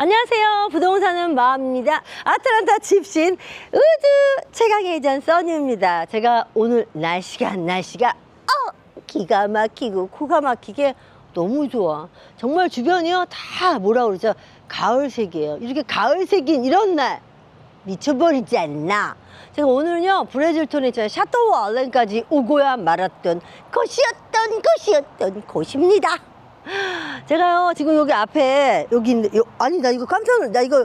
안녕하세요. 부동산은 마음입니다. 아틀란타 집신 우주 최강의 예전 써니입니다. 제가 오늘 날씨가 날씨가 어 기가 막히고 코가 막히게 너무 좋아. 정말 주변이요 다 뭐라 그러죠? 가을색이에요. 이렇게 가을색인 이런 날 미쳐버리지 않나. 제가 오늘은요 브레질톤에 있잖아요 샤토우 알렌까지 오고야 말았던 곳이었던 곳이었던 곳입니다. 제가요 지금 여기 앞에 여기 있는데 요, 아니 나 이거 깜짝 놀- 나 이거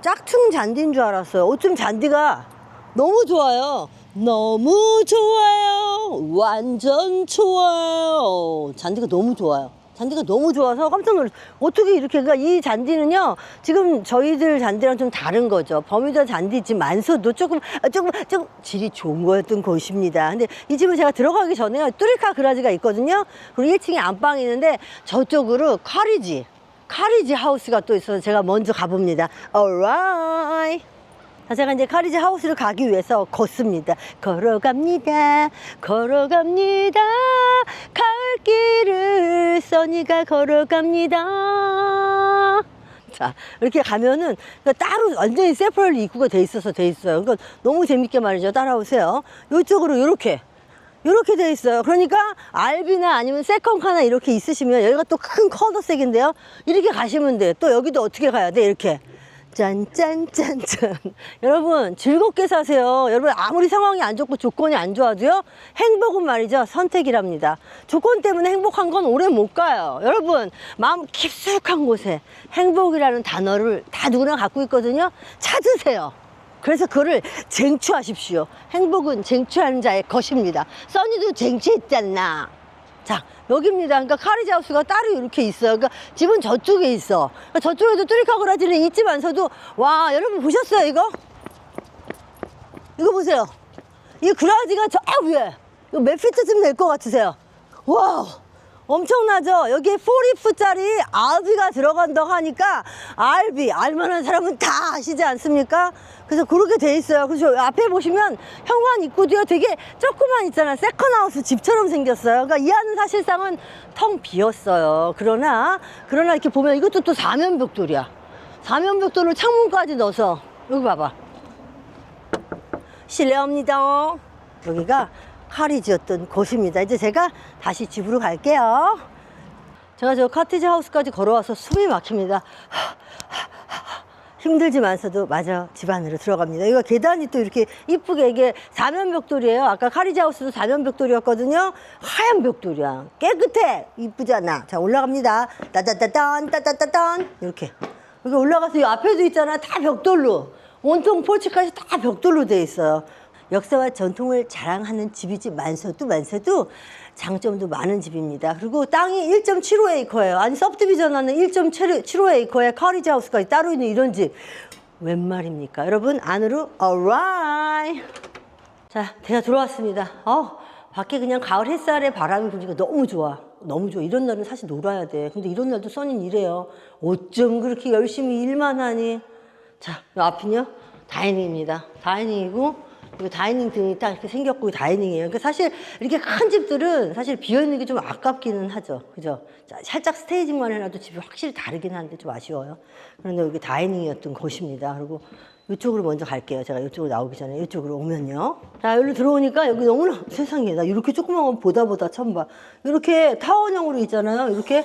짝퉁 잔디인 줄 알았어요. 어쩜 잔디가 너무 좋아요. 너무 좋아요. 완전 좋아요. 잔디가 너무 좋아요. 잔디가 너무 좋아서 깜짝 놀랐어요. 어떻게 이렇게, 그러니까 이 잔디는요, 지금 저희들 잔디랑 좀 다른 거죠. 버뮤다 잔디지만서도 조금, 아, 조금, 조금 질이 좋은 거였던 곳입니다. 근데 이 집은 제가 들어가기 전에 뚜리카 그라지가 있거든요. 그리고 1층에 안방이 있는데 저쪽으로 카리지, 카리지 하우스가 또 있어서 제가 먼저 가봅니다. alright. 자, 제가 이제 카리지 하우스를 가기 위해서 걷습니다. 걸어갑니다. 걸어갑니다. 가을길을 써니가 걸어갑니다. 자, 이렇게 가면은 그러니까 따로 완전히 세퍼럴 입구가 돼 있어서 돼 있어요. 그러니까 너무 재밌게 말이죠. 따라오세요. 이쪽으로 이렇게. 이렇게 돼 있어요. 그러니까 알비나 아니면 세컨 카나 이렇게 있으시면 여기가 또큰 컬러색인데요. 이렇게 가시면 돼요. 또 여기도 어떻게 가야 돼? 이렇게. 짠짠짠짠. 여러분 즐겁게 사세요. 여러분 아무리 상황이 안 좋고 조건이 안 좋아도요. 행복은 말이죠. 선택이랍니다. 조건 때문에 행복한 건 오래 못 가요. 여러분 마음 깊숙한 곳에 행복이라는 단어를 다 누구나 갖고 있거든요. 찾으세요. 그래서 그거를 쟁취하십시오. 행복은 쟁취하는 자의 것입니다. 써니도 쟁취했잖아. 자, 여기입니다. 그러니까 카리지 하우스가 따로 이렇게 있어요. 그러니까 집은 저쪽에 있어. 그러니까 저쪽에도 뚜리카 그라지는 있지만서도 와, 여러분 보셨어요, 이거? 이거 보세요. 이 그라지가 저 위에. 이거 몇 피트쯤 될 것 같으세요? 와, 엄청나죠? 여기에 4리프짜리 알비가 들어간다고 하니까 알비, 알만한 사람은 다 아시지 않습니까? 그래서 그렇게 돼 있어요. 그래서 앞에 보시면 현관 입구도요 되게 조그만 있잖아요. 세컨하우스 집처럼 생겼어요. 그러니까 이 안은 사실상은 텅 비었어요. 그러나, 그러나 이렇게 보면 이것도 또 사면벽돌이야. 사면벽돌을 창문까지 넣어서, 여기 봐봐. 실례합니다. 여기가 카리지였던 곳입니다. 이제 제가 다시 집으로 갈게요. 제가 저 카티지 하우스까지 걸어와서 숨이 막힙니다. 힘들지만서도 마저 집 안으로 들어갑니다. 이거 계단이 또 이렇게 이쁘게 이게 사면 벽돌이에요. 아까 카리지 하우스도 사면 벽돌이었거든요. 하얀 벽돌이야. 깨끗해. 이쁘잖아. 자, 올라갑니다. 따따따딴, 따따따딴. 이렇게. 여기 올라가서 이 앞에도 있잖아. 다 벽돌로. 온통 폴치까지 다 벽돌로 돼 있어요. 역사와 전통을 자랑하는 집이지 만서도 만서도 장점도 많은 집입니다. 그리고 땅이 1.75에이커예요. 아니 서브디비전 하는 1.75에이커의 카리지 하우스가 따로 있는 이런 집. 웬 말입니까? 여러분 안으로 alright. 자, 제가 들어왔습니다. 어, 밖에 그냥 가을 햇살에 바람이 부니까 너무 좋아. 너무 좋아. 이런 날은 사실 놀아야 돼. 근데 이런 날도 써니는 이래요. 어쩜 그렇게 열심히 일만 하니? 자, 이 앞은요? 다이닝입니다. 다이닝이고, 이거 다이닝 등이 딱 이렇게 생겼고 다이닝이에요. 그러니까 사실 이렇게 큰 집들은 사실 비어 있는 게 좀 아깝기는 하죠. 그죠? 자, 살짝 스테이징만 해놔도 집이 확실히 다르긴 한데 좀 아쉬워요. 그런데 여기 다이닝이었던 곳입니다. 그리고 이쪽으로 먼저 갈게요. 제가 이쪽으로 나오기 전에 이쪽으로 오면요. 자, 여기로 들어오니까 여기 너무나 세상에 나 이렇게 조그만 거 보다 보다 처음 봐. 이렇게 타원형으로 있잖아요. 이렇게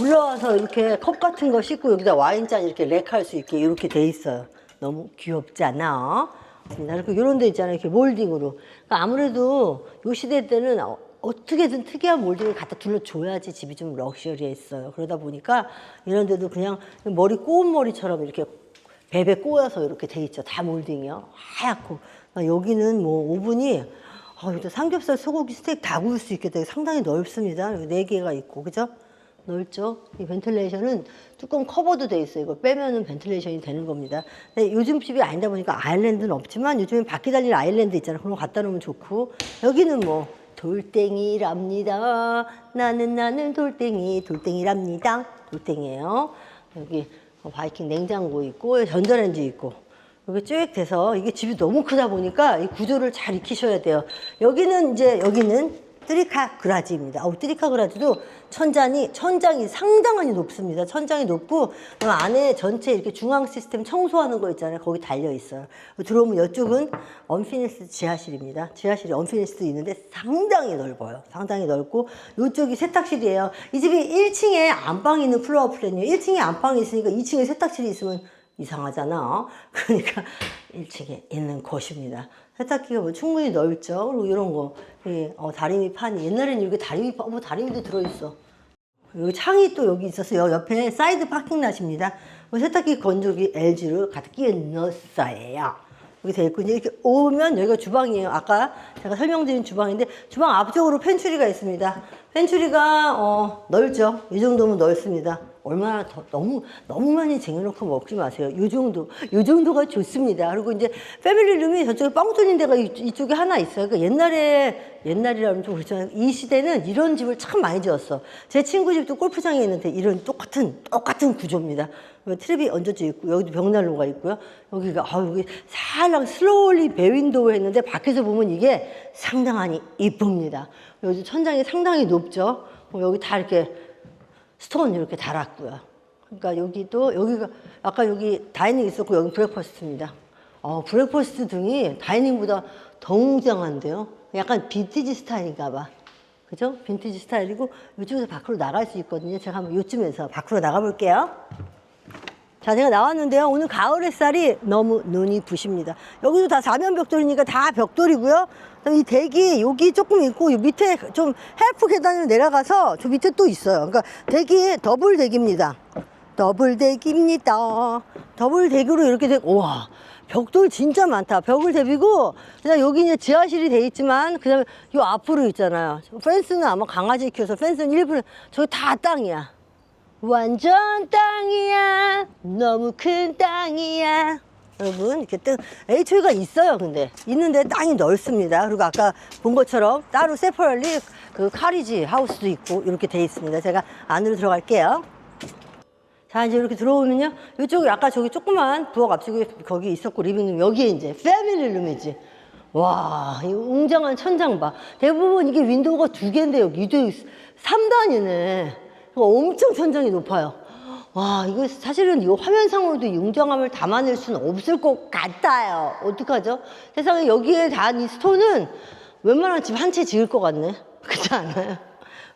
올라와서 이렇게 컵 같은 거 씻고 여기다 와인잔 이렇게 렉할 수 있게 이렇게 돼 있어요. 너무 귀엽지 않아? 그리고 이런 데 있잖아요. 이렇게 몰딩으로. 그러니까 아무래도 요 시대 때는 어, 어떻게든 특이한 몰딩을 갖다 둘러줘야지 집이 좀 럭셔리했어요. 그러다 보니까 이런 데도 그냥 머리 꼬운 머리처럼 이렇게 베베 꼬여서 이렇게 돼 있죠. 다 몰딩이요. 하얗고. 그러니까 여기는 뭐 오븐이 아, 여기도 삼겹살, 소고기, 스테이크 다 구울 수 있게 되게 상당히 넓습니다. 네 개가 있고, 그죠? 넓죠? 이 벤틀레이션은 뚜껑 커버도 돼 있어요. 이거 빼면은 벤틀레이션이 되는 겁니다. 근데 요즘 집이 아니다 보니까 아일랜드는 없지만 요즘엔 바퀴 달린 아일랜드 있잖아요. 그런 거 갖다 놓으면 좋고. 여기는 뭐 돌덩이랍니다. 나는 나는 돌덩이, 돌덩이랍니다. 돌덩이에요. 여기 바이킹 냉장고 있고 전자레인지 있고 여기 쭉 돼서 이게 집이 너무 크다 보니까 이 구조를 잘 익히셔야 돼요. 여기는 이제 여기는 트리카 그라지입니다. 어, 트리카 그라지도 천장이 천장이 상당히 높습니다. 천장이 높고 그 안에 전체 이렇게 중앙 시스템 청소하는 거 있잖아요. 거기 달려 있어요. 들어오면 이쪽은 언피니스드 지하실입니다. 지하실이 언피니스드 있는데 상당히 넓어요. 상당히 넓고 이쪽이 세탁실이에요. 이 집이 1층에 안방이 있는 플로어 플랜이에요. 1층에 안방이 있으니까 2층에 세탁실이 있으면 이상하잖아. 그러니까 1층에 있는 곳입니다. 세탁기가 뭐 충분히 넓죠. 그리고 이런 거. 이 어, 다리미 판이. 옛날에는 이렇게 다리미, 판- 어머, 다리미도 들어있어. 여기 창이 또 여기 있어서 옆에 사이드 파킹 낫입니다. 뭐 세탁기 건조기 LG로 가득 끼워 넣었어요. 여기 돼 있고 이제 이렇게 오면 여기가 주방이에요. 아까 제가 설명드린 주방인데 주방 앞쪽으로 펜츄리가 있습니다. 펜츄리가 어, 넓죠. 이 정도면 넓습니다. 얼마나 더 너무 너무 많이 쟁여놓고 먹지 마세요. 이 정도, 이 정도가 좋습니다. 그리고 이제 패밀리룸이 저쪽에 뻥 뚫린 데가 이- 이쪽에 하나 있어요. 그러니까 옛날에 옛날이라면 좀 그렇지만 이 시대는 이런 집을 참 많이 지었어. 제 친구 집도 골프장에 있는데 이런 똑같은 똑같은 구조입니다. 여기 트랩이 얹어져 있고 여기도 벽난로가 있고요. 여기가 아 여기 살랑 슬로울리 베윈도우 했는데 밖에서 보면 이게 상당히 이쁩니다. 여기 천장이 상당히 높죠. 어, 여기 다 이렇게 스톤 이렇게 달았고요. 그러니까 여기도 여기가 아까 여기 다이닝 있었고 여기 브렉퍼스트입니다. 어, 브렉퍼스트 등이 다이닝보다 더 웅장한데요. 약간 빈티지 스타일인가 봐. 그죠? 빈티지 스타일이고 이쪽에서 밖으로 나갈 수 있거든요. 제가 한번 요쯤에서 밖으로 나가 볼게요. 자, 제가 나왔는데요. 오늘 가을 햇살이 너무 눈이 부십니다. 여기도 다 사면 벽돌이니까 다 벽돌이고요. 이 대기 여기 조금 있고 이 밑에 좀 헬프 계단을 내려가서 저 밑에 또 있어요. 그러니까 대기 더블 대기입니다. 더블 대기입니다. 더블 대기로 이렇게 되 와. 벽돌 진짜 많다. 벽을 대비고 그냥 여기 이제 지하실이 돼 있지만 그다음에 요 앞으로 있잖아요. 펜스는 아마 강아지 키워서 펜스는 일부러 저기 다 땅이야. 완전 땅이야. 너무 큰 땅이야. 여러분 이렇게 땅 HO가 있어요 근데. 있는데 땅이 넓습니다. 그리고 아까 본 것처럼 따로 세퍼럴리 그 카리지 하우스도 있고 이렇게 돼 있습니다. 제가 안으로 들어갈게요. 자 이제 이렇게 들어오면요. 이쪽에 아까 저기 조그만 부엌 앞쪽에 거기 있었고 리빙룸 여기에 이제 패밀리 룸이지. 와, 이 웅장한 천장 봐. 대부분 이게 윈도우가 두 개인데 여기도 3단이네. 엄청 천장이 높아요. 와, 이거 사실은 이 화면상으로도 이 웅장함을 담아낼 수는 없을 것 같아요. 어떡하죠? 세상에 여기에 단이 스톤은 웬만한 집 한 채 지을 것 같네. 그렇지 않아요?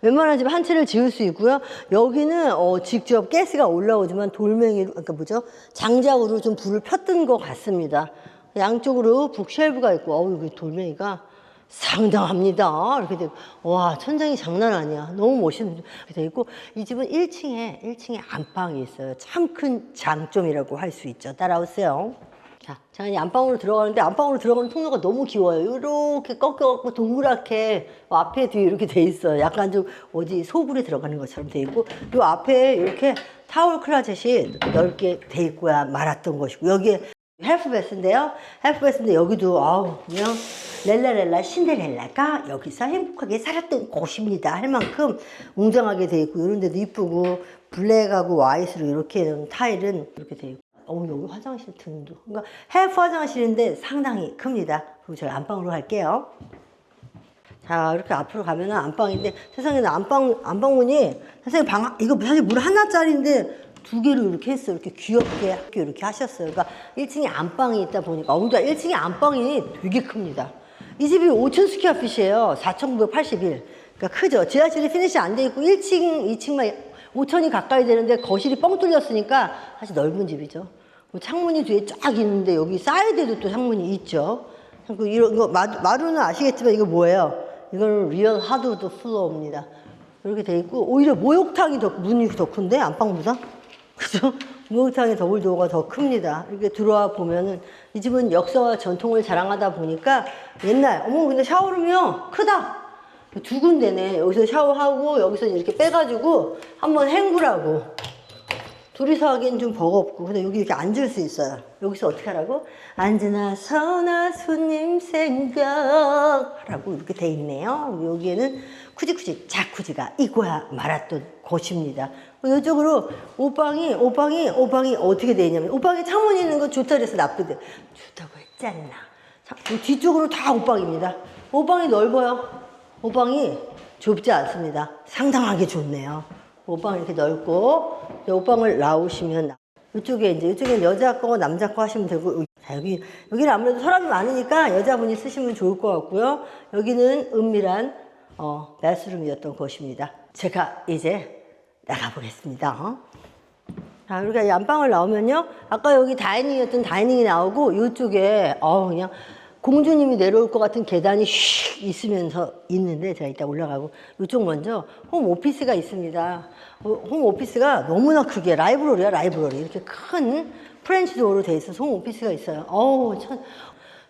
웬만한 집 한 채를 지을 수 있고요. 여기는 어, 직접 가스가 올라오지만 돌멩이로, 그러니까 뭐죠? 장작으로 좀 불을 폈던 것 같습니다. 양쪽으로 북쉘브가 있고, 어우, 그 돌멩이가 상당합니다. 이렇게 되고, 와, 천장이 장난 아니야. 너무 멋있는, 이렇게 돼 있고, 이 집은 1층에, 1층에 안방이 있어요. 참 큰 장점이라고 할 수 있죠. 따라오세요. 자, 자, 이 안방으로 들어가는데 안방으로 들어가는 통로가 너무 귀여워요. 이렇게 꺾여갖고 동그랗게 앞에 뒤에 이렇게 돼 있어요. 약간 좀 어디 소굴에 들어가는 것처럼 돼 있고, 요 앞에 이렇게 타월 클라젯이 넓게 돼 있고야 말았던 것이고, 여기에 헬프베스인데요. 헬프베스인데 여기도 아우 그냥 렐라렐라 신데렐라가 여기서 행복하게 살았던 곳입니다. 할 만큼 웅장하게 돼 있고 이런 데도 이쁘고 블랙하고 와이트로 이렇게 된 타일은 이렇게 돼 있고 어 여기 화장실 등도 그러니까 헬프 화장실인데 상당히 큽니다. 그리고 저희 안방으로 갈게요. 자 이렇게 앞으로 가면은 안방인데 세상에는 안방 안방문이 세상에 방 이거 사실 문 하나짜리인데 두 개를 이렇게 했어요. 이렇게 귀엽게 이렇게 하셨어요. 그러니까 1층에 안방이 있다 보니까 어우다 1층에 안방이 되게 큽니다. 이 집이 5천 스퀘어 핏이에요. 4,981. 그러니까 크죠. 지하실이 피니시 안 돼 있고 1층, 2층만 5천이 가까이 되는데 거실이 뻥 뚫렸으니까 사실 넓은 집이죠. 뭐 창문이 뒤에 쫙 있는데 여기 사이드에도 또 창문이 있죠. 그 이런 거 마, 마루는 아시겠지만 이거 뭐예요? 이거는 리얼 하드우드 플로어입니다. 이렇게 돼 있고 오히려 목욕탕이 더 문이 더 큰데 안방보다 그죠? 목욕탕의 더블 도어가 더 큽니다. 이렇게 들어와 보면은 이 집은 역사와 전통을 자랑하다 보니까 옛날 어머 근데 샤워룸이요 크다. 두 군데네 여기서 샤워하고 여기서 이렇게 빼가지고 한번 헹구라고 둘이서 하기엔 좀 버겁고 근데 여기 이렇게 앉을 수 있어요. 여기서 어떻게 하라고? 앉으나 서나 손님 생각하라고 이렇게 돼 있네요. 여기에는 쿠지쿠지 자쿠지가 있고야 말았던 곳입니다. 이쪽으로 옷방이 옷방이 옷방이 어떻게 돼 있냐면 옷방에 창문이 있는 거 좋다 그래서 나쁘대 좋다고 했잖아 자, 이 뒤쪽으로 다 옷방입니다. 옷방이 넓어요. 옷방이 좁지 않습니다. 상당하게 좋네요. 옷방 이렇게 넓고 옷방을 나오시면 이쪽에 이제 이쪽에 여자 거 남자 거 하시면 되고 자, 여기 여기는 아무래도 사람이 많으니까 여자분이 쓰시면 좋을 것 같고요. 여기는 은밀한 어, 베스룸이었던 곳입니다. 제가 이제 나가보겠습니다. 어? 자, 이렇게 안방을 나오면요. 아까 여기 다이닝이었던 다이닝이 나오고 이쪽에 어 그냥 공주님이 내려올 것 같은 계단이 슉 있으면서 있는데 제가 이따 올라가고 이쪽 먼저 홈 오피스가 있습니다. 어, 홈 오피스가 너무나 크게 라이브러리야 라이브러리 이렇게 큰 프렌치 도어로 돼 있어서 홈 오피스가 있어요. 어우 참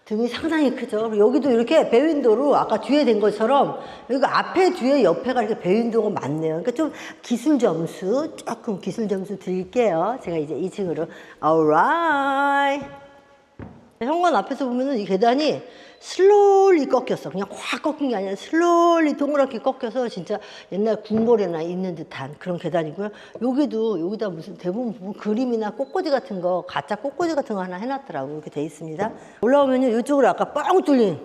등이 상당히 크죠. 여기도 이렇게 배윈도로 아까 뒤에 된 것처럼 여기가 앞에 뒤에 옆에가 이렇게 배윈도가 많네요. 그러니까 좀 기술 점수 조금 기술 점수 드릴게요. 제가 이제 2층으로 alright. 현관 앞에서 보면은 이 계단이 슬로리 꺾였어. 그냥 확 꺾인 게 아니라 슬로리 동그랗게 꺾여서 진짜 옛날 궁궐에나 있는 듯한 그런 계단이고요. 여기도 여기다 무슨 대부분 그림이나 꽃꽂이 같은 거 가짜 꽃꽂이 같은 거 하나 해놨더라고 이렇게 돼 있습니다. 올라오면요 이쪽으로 아까 뻥 뚫린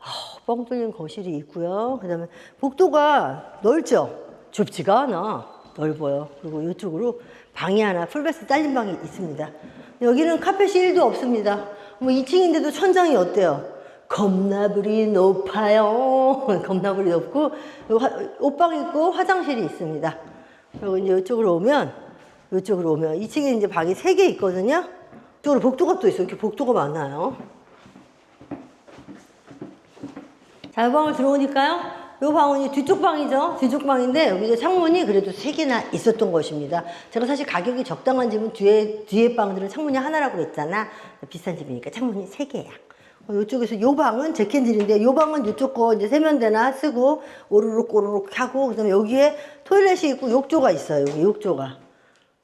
아, 뻥 뚫린 거실이 있고요. 그다음에 복도가 넓죠. 좁지가 않아. 넓어요. 그리고 이쪽으로 방이 하나 풀베스 잘린 방이 있습니다. 여기는 카펫이 1도 없습니다. 뭐 2층인데도 천장이 어때요? 겁나불이 높아요. 겁나불이 높고 옷방 있고 화장실이 있습니다. 그리고 이제 이쪽으로 오면 이쪽으로 오면 2층에 이제 방이 3개 있거든요. 이쪽으로 복도가 또 있어요. 이렇게 복도가 많아요. 자, 이 방을 들어오니까요. 이 방은 이제 뒤쪽 방이죠. 뒤쪽 방인데 여기 이제 창문이 그래도 세 개나 있었던 것입니다. 제가 사실 가격이 적당한 집은 뒤에 뒤에 방들은 창문이 하나라고 그랬잖아. 비싼 집이니까 창문이 세 개야. 어, 이쪽에서 요 방은 제 캔들인데 요 방은 이쪽 거 이제 세면대나 쓰고 오르륵 오르륵 하고 그다음에 여기에 토일렛이 있고 욕조가 있어요. 여기 욕조가.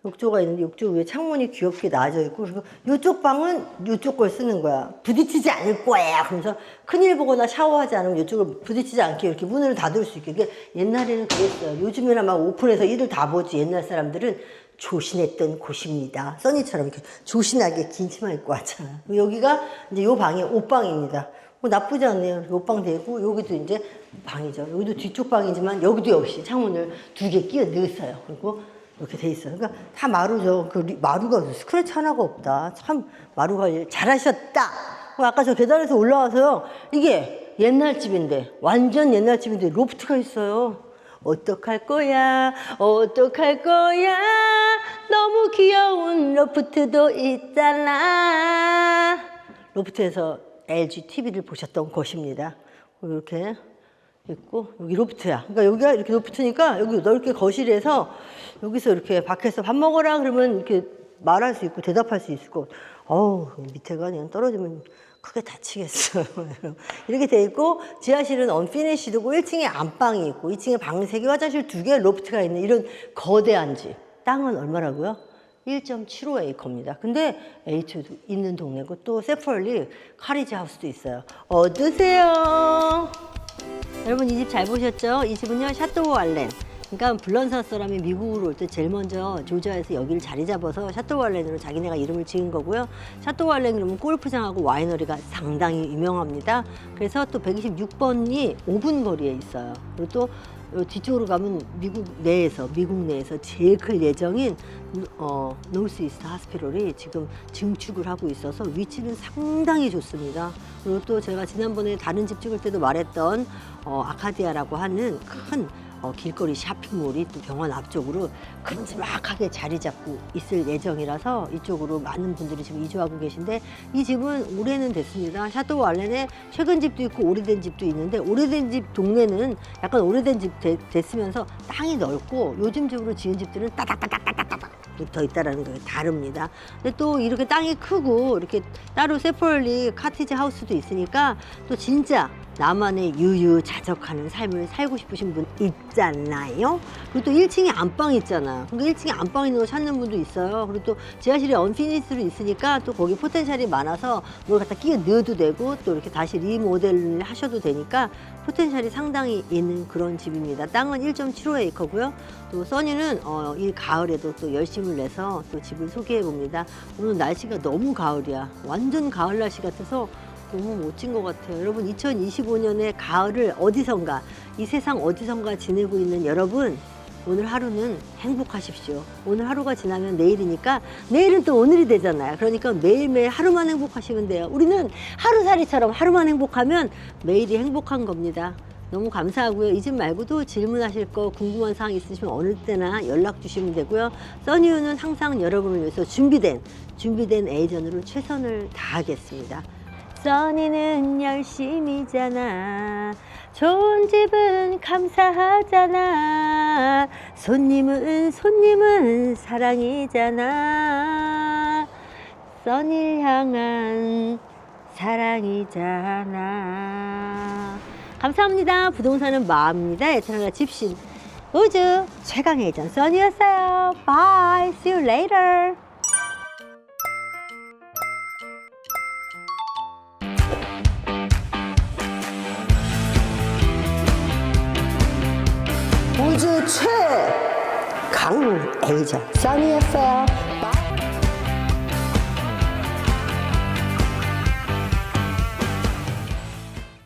욕조가 있는데 욕조 위에 창문이 귀엽게 나와져 있고 그리고 이쪽 방은 이쪽 걸 쓰는 거야. 부딪히지 않을 거야. 그러면서 큰일 보거나 샤워하지 않으면 이쪽을 부딪히지 않게 이렇게 문을 닫을 수 있게. 이게 옛날에는 그랬어요. 요즘에는 막 오픈해서 일을 다 보지. 옛날 사람들은 조신했던 곳입니다. 써니처럼 이렇게 조신하게 긴 치마 입고 왔잖아. 여기가 이제 요 방이 옷방입니다. 뭐 나쁘지 않네요. 옷방 되고 여기도 이제 방이죠. 여기도 뒤쪽 방이지만 여기도 역시 창문을 두 개 끼워 넣었어요. 그리고 이렇게 돼 있어요. 그러니까 다 마루죠. 그 리- 마루가 스크래치 하나가 없다. 참 마루가 일 잘하셨다. 그 아까 저 계단에서 올라와서요. 이게 옛날 집인데 완전 옛날 집인데 로프트가 있어요. 어떡할 거야? 어떡할 거야? 너무 귀여운 로프트도 있잖아. 로프트에서 LG TV를 보셨던 곳입니다. 이렇게 있고 여기 로프트야. 그러니까 여기가 이렇게 로프트니까 여기 넓게 거실에서 여기서 이렇게 밖에서 밥 먹어라 그러면 이렇게 말할 수 있고 대답할 수 있고 어우 밑에가 그냥 떨어지면 크게 다치겠어요. 이렇게 돼 있고 지하실은 언피니시드고 1층에 안방이 있고 2층에 방 3개, 화장실 2개, 로프트가 있는 이런 거대한 집. 땅은 얼마라고요? 1.75 에이커입니다. 근데 H도 있는 동네고 또 세퍼리 카리지 하우스도 있어요. 어떠세요? 여러분 이 집 잘 보셨죠? 이 집은요 샤토우 알렌. 그러니까 블런사 사람이 미국으로 올 때 제일 먼저 조지아에서 여기를 자리 잡아서 샤토우 알렌으로 자기네가 이름을 지은 거고요. 샤토우 알렌 그러면 골프장하고 와이너리가 상당히 유명합니다. 그래서 또 126번이 5분 거리에 있어요. 그리고 또요 뒤쪽으로 가면 미국 내에서 미국 내에서 제일 클 예정인 어, 노스 이스트 하스피럴이 지금 증축을 하고 있어서 위치는 상당히 좋습니다. 그리고 또 제가 지난번에 다른 집 찍을 때도 말했던 어, 아카디아라고 하는 큰 어, 길거리 쇼핑몰이 또 병원 앞쪽으로 큼지막하게 자리 잡고 있을 예정이라서 이쪽으로 많은 분들이 지금 이주하고 계신데 이 집은 올해는 됐습니다. 샤토우 알렌에 최근 집도 있고 오래된 집도 있는데 오래된 집 동네는 약간 오래된 집 되- 됐으면서 땅이 넓고 요즘 집으로 지은 집들은 따닥따닥따닥따닥 붙어 있다라는 게 다릅니다. 근데 또 이렇게 땅이 크고 이렇게 따로 세퍼럴리 카티지 하우스도 있으니까 또 진짜 나만의 유유자적하는 삶을 살고 싶으신 분 있잖아요. 그리고 또 1층에 안방 있잖아. 그러니까 1층에 안방 있는 거 찾는 분도 있어요. 그리고 또 지하실에 언피니스로 있으니까 또 거기 포텐셜이 많아서 뭘 갖다 끼워 넣어도 되고 또 이렇게 다시 리모델을 하셔도 되니까 포텐셜이 상당히 있는 그런 집입니다. 땅은 1.75 에이커고요. 또 써니는 어, 이 가을에도 또 열심을 내서 또 집을 소개해 봅니다. 오늘 날씨가 너무 가을이야. 완전 가을 날씨 같아서 너무 멋진 것 같아요. 여러분 2025년의 가을을 어디선가 이 세상 어디선가 지내고 있는 여러분 오늘 하루는 행복하십시오. 오늘 하루가 지나면 내일이니까 내일은 또 오늘이 되잖아요. 그러니까 매일매일 하루만 행복하시면 돼요. 우리는 하루살이처럼 하루만 행복하면 매일이 행복한 겁니다. 너무 감사하고요. 이 집 말고도 질문하실 거 궁금한 사항 있으시면 어느 때나 연락 주시면 되고요. 써니유는 항상 여러분을 위해서 준비된 준비된 에이전으로 최선을 다하겠습니다. 써니는 열심이잖아. 좋은 집은 감사하잖아. 손님은 손님은 사랑이잖아. 써니를 향한 사랑이잖아. 감사합니다. 부동산은 마음입니다. 예찬아가 집신 우주 최강의 예전 써니였어요. Bye. See you later. 최강 에이전 써니였어요.